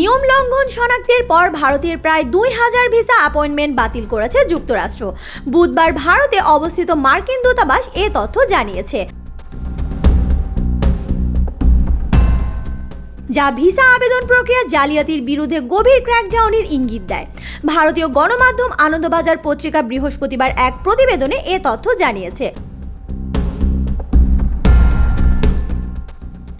নিয়ম লঙ্ঘন শনাক্তের পর ভারতের প্রায় দুই হাজার ভিসা অ্যাপয়েন্টমেন্ট বাতিল করেছে যুক্তরাষ্ট্র। বুধবার ভারতে অবস্থিত মার্কিন দূতাবাস এ তথ্য জানিয়েছে। যা ভিসা আবেদন প্রক্রিয়া জালিয়াতির বিরুদ্ধে গভীর ক্র্যাকডাউনের ইঙ্গিত দেয়। ভারতীয় গণমাধ্যম আনন্দবাজার পত্রিকা বৃহস্পতিবার এক প্রতিবেদনে এ তথ্য জানিয়েছে।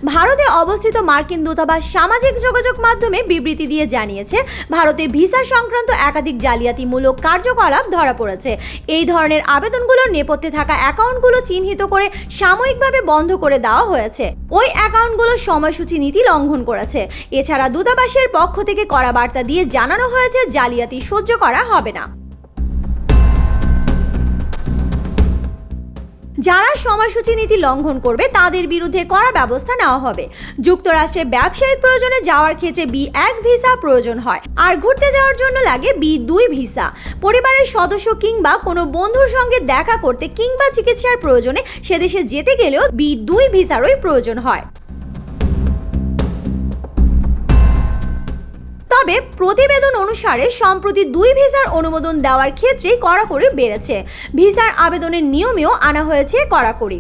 ভারতে অবস্থিত মার্কিন দূতাবাস সামাজিক যোগাযোগ মাধ্যমে বিবৃতি দিয়ে জানিয়েছে, ভারতে ভিসা সংক্রান্ত একাধিক জালিয়াতিমূলক কার্যকলাপ ধরা পড়েছে। এই ধরনের আবেদনগুলোর নেপথ্যে থাকা অ্যাকাউন্টগুলো চিহ্নিত করে সাময়িকভাবে বন্ধ করে দেওয়া হয়েছে। ওই অ্যাকাউন্টগুলো সময়সূচি নীতি লঙ্ঘন করেছে। এছাড়া দূতাবাসের পক্ষ থেকে করা বার্তা দিয়ে জানানো হয়েছে, জালিয়াতি সহ্য করা হবে না। যারা সময়সূচি নীতি লঙ্ঘন করবে, তাদের বিরুদ্ধে কড়া ব্যবস্থা নেওয়া হবে। যুক্তরাষ্ট্রে ব্যবসায়িক প্রয়োজনে যাওয়ার ক্ষেত্রে বি এক ভিসা প্রয়োজন হয়, আর ঘুরতে যাওয়ার জন্য লাগে বি দুই ভিসা। পরিবারের সদস্য কিংবা কোনো বন্ধুর সঙ্গে দেখা করতে কিংবা চিকিৎসার প্রয়োজনে সেদেশে যেতে গেলেও বি দুই ভিসারই প্রয়োজন হয়। তবে প্রতিবেদন অনুসারে সম্প্রতি দুই ভিসার অনুমোদন দেওয়ার ক্ষেত্রেই কড়াকড়ি বেড়েছে। ভিসার আবেদনের নিয়মেও আনা হয়েছে কড়াকড়ি।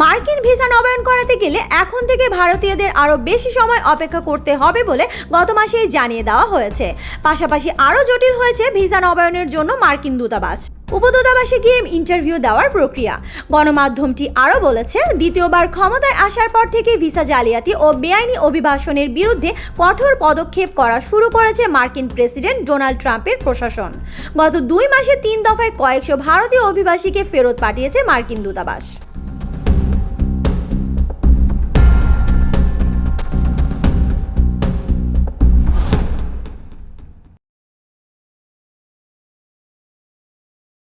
মার্কিন ভিসা নবায়ন করাতে গেলে এখন থেকে ভারতীয়দের আরও বেশি সময় অপেক্ষা করতে হবে বলে গত মাসেই জানিয়ে দেওয়া হয়েছে। পাশাপাশি আরও জটিল হয়েছে ভিসা নবায়নের জন্য মার্কিন দূতাবাস। উপদূতাবাসে গিয়ে ইন্টারভিউ দেওয়ার প্রক্রিয়া। গণমাধ্যমটি আরও বলেছে, দ্বিতীয়বার ক্ষমতায় আসার পর থেকে ভিসা জালিয়াতি ও বেআইনি অভিবাসনের বিরুদ্ধে কঠোর পদক্ষেপ করা শুরু করেছে মার্কিন প্রেসিডেন্ট ডোনাল্ড ট্রাম্পের প্রশাসন। গত দুই মাসে তিন দফায় কয়েকশো ভারতীয় অভিবাসীকে ফেরত পাঠিয়েছে মার্কিন দূতাবাস।